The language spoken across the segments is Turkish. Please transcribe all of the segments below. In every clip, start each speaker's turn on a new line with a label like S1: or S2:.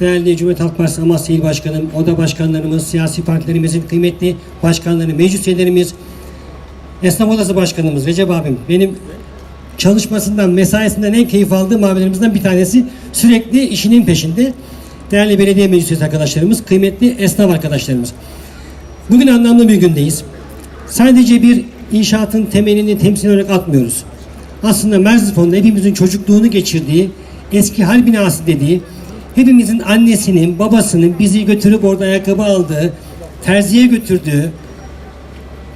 S1: değerli Cumhuriyet Halk Partisi Amasya İl Başkanım, oda başkanlarımız, siyasi partilerimizin kıymetli başkanları, meclis üyelerimiz, Esnaf Odası Başkanımız Recep abim benim çalışmasından, mesaisinden en keyif aldığım abilerimizden bir tanesi sürekli işinin peşinde. Değerli belediye meclis arkadaşlarımız, kıymetli esnaf arkadaşlarımız. Bugün anlamlı bir gündeyiz. Sadece bir inşaatın temelini temsil olarak atmıyoruz. Aslında Merzifon'da hepimizin çocukluğunu geçirdiği, eski hal binası dediği, hepimizin annesinin, babasının bizi götürüp orada ayakkabı aldığı, terziye götürdüğü,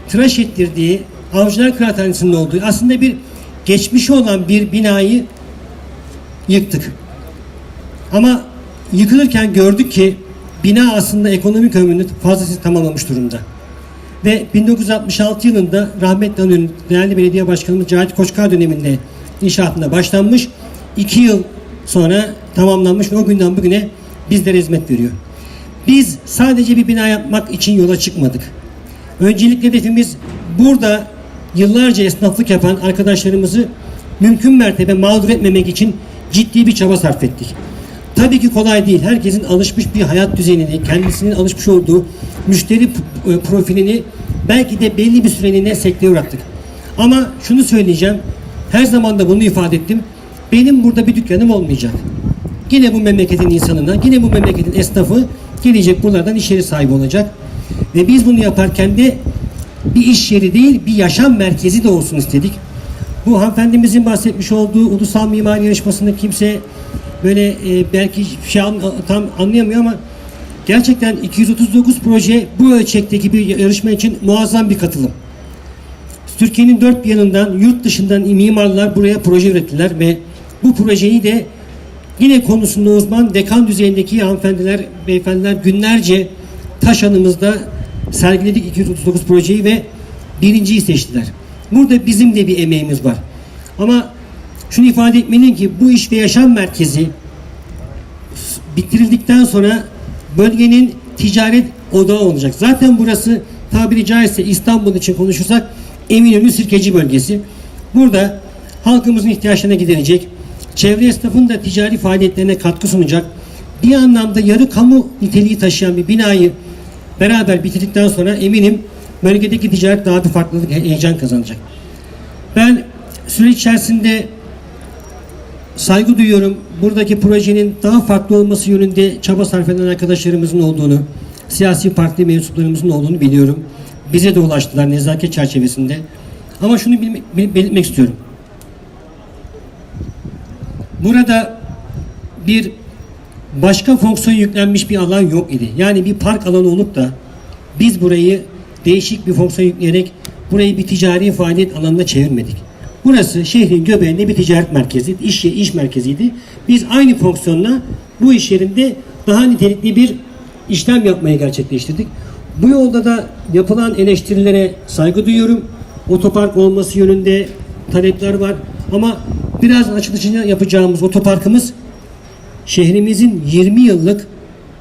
S1: tıraş ettirdiği, avcılar kıraathanesinin olduğu aslında bir geçmişi olan bir binayı yıktık. Ama yıkılırken gördük ki bina aslında ekonomik ömrünü fazlasıyla tamamlamış durumda. Ve 1966 yılında rahmetli anıyorum değerli belediye başkanımız Cahit Koçkar döneminde inşaatına başlanmış. iki yıl sonra tamamlanmış ve o günden bugüne bizlere hizmet veriyor. Biz sadece bir bina yapmak için yola çıkmadık. Öncelikle hedefimiz burada yıllarca esnaflık yapan arkadaşlarımızı mümkün mertebe mağdur etmemek için ciddi bir çaba sarf ettik. Tabii ki kolay değil. Herkesin alışmış bir hayat düzenini, kendisinin alışmış olduğu müşteri e, profilini belki de belli bir süreliğine sekteye bıraktık. Ama şunu söyleyeceğim. Her zaman da bunu ifade ettim. Benim burada bir dükkanım olmayacak. Yine bu memleketin insanına, yine bu memleketin esnafı gelecek buralardan iş yeri sahibi olacak. Ve biz bunu yaparken de bir iş yeri değil, bir yaşam merkezi de olsun istedik. Bu hanımefendimizin bahsetmiş olduğu ulusal mimari yarışmasında kimse böyle e, belki şey an- tam anlayamıyor ama gerçekten 239 proje bu ölçekteki bir yarışma için muazzam bir katılım. Türkiye'nin dört bir yanından, yurt dışından mimarlar buraya proje ürettiler ve bu projeyi de yine konusunda uzman dekan düzeyindeki hanımefendiler, beyefendiler günlerce Taşanımızda sergiledik 239 projeyi ve birinciyi seçtiler. Burada bizim de bir emeğimiz var. Ama şunu ifade etmeliyim ki bu iş ve yaşam merkezi bitirildikten sonra bölgenin ticaret odağı olacak. Zaten burası tabiri caizse İstanbul için konuşursak Eminönü Sirkeci bölgesi. Burada halkımızın ihtiyaçlarına giderecek, çevre esnafın da ticari faaliyetlerine katkı sunacak, bir anlamda yarı kamu niteliği taşıyan bir binayı beraber bitirdikten sonra eminim bölgedeki ticaret daha bir farklılık, he- heyecan kazanacak. Ben süreç içerisinde saygı duyuyorum. Buradaki projenin daha farklı olması yönünde çaba sarf eden arkadaşlarımızın olduğunu, siyasi parti mensuplarımızın olduğunu biliyorum. Bize de ulaştılar nezaket çerçevesinde. Ama şunu belirtmek istiyorum. Burada bir başka fonksiyon yüklenmiş bir alan yok idi. Yani bir park alanı olup da biz burayı değişik bir fonksiyon yükleyerek burayı bir ticari faaliyet alanına çevirmedik. Burası şehrin göbeğinde bir ticaret merkezi, iş, iş merkeziydi. Biz aynı fonksiyonla bu iş yerinde daha nitelikli bir işlem yapmaya gerçekleştirdik. Bu yolda da yapılan eleştirilere saygı duyuyorum. Otopark olması yönünde talepler var. Ama biraz açılışını yapacağımız otoparkımız şehrimizin 20 yıllık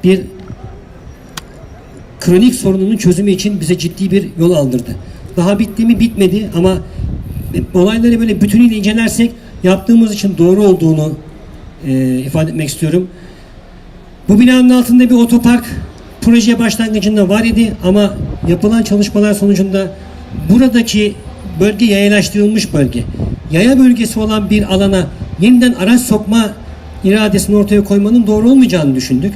S1: bir kronik sorununun çözümü için bize ciddi bir yol aldırdı. Daha bitti mi bitmedi ama olayları böyle bütünüyle incelersek yaptığımız için doğru olduğunu e, ifade etmek istiyorum. Bu binanın altında bir otopark proje başlangıcında var idi ama yapılan çalışmalar sonucunda buradaki bölge yayalaştırılmış bölge. Yaya bölgesi olan bir alana yeniden araç sokma iradesini ortaya koymanın doğru olmayacağını düşündük.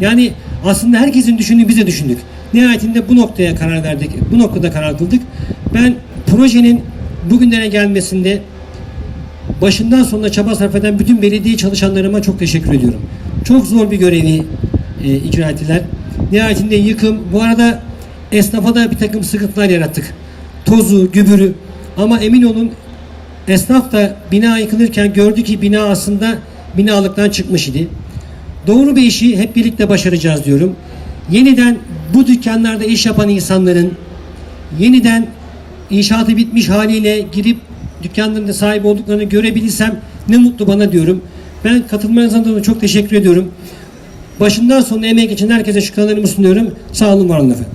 S1: Yani aslında herkesin düşündüğü biz de düşündük. Nihayetinde bu noktaya karar verdik. Bu noktada karar kıldık. Ben projenin bugünlere gelmesinde başından sonuna çaba sarf eden bütün belediye çalışanlarıma çok teşekkür ediyorum. Çok zor bir görevi e, icra ettiler. Nihayetinde yıkım, bu arada esnafa da bir takım sıkıntılar yarattık. Tozu, gübürü ama emin olun esnaf da bina yıkılırken gördü ki bina aslında binalıktan çıkmış idi. Doğru bir işi hep birlikte başaracağız diyorum. Yeniden bu dükkanlarda iş yapan insanların yeniden inşaatı bitmiş haliyle girip dükkanlarında sahip olduklarını görebilirsem ne mutlu bana diyorum. Ben katılmanızdan dolayı çok teşekkür ediyorum. Başından sonuna emeği geçen herkese şükranlarımı sunuyorum. Sağ olun, var olun efendim.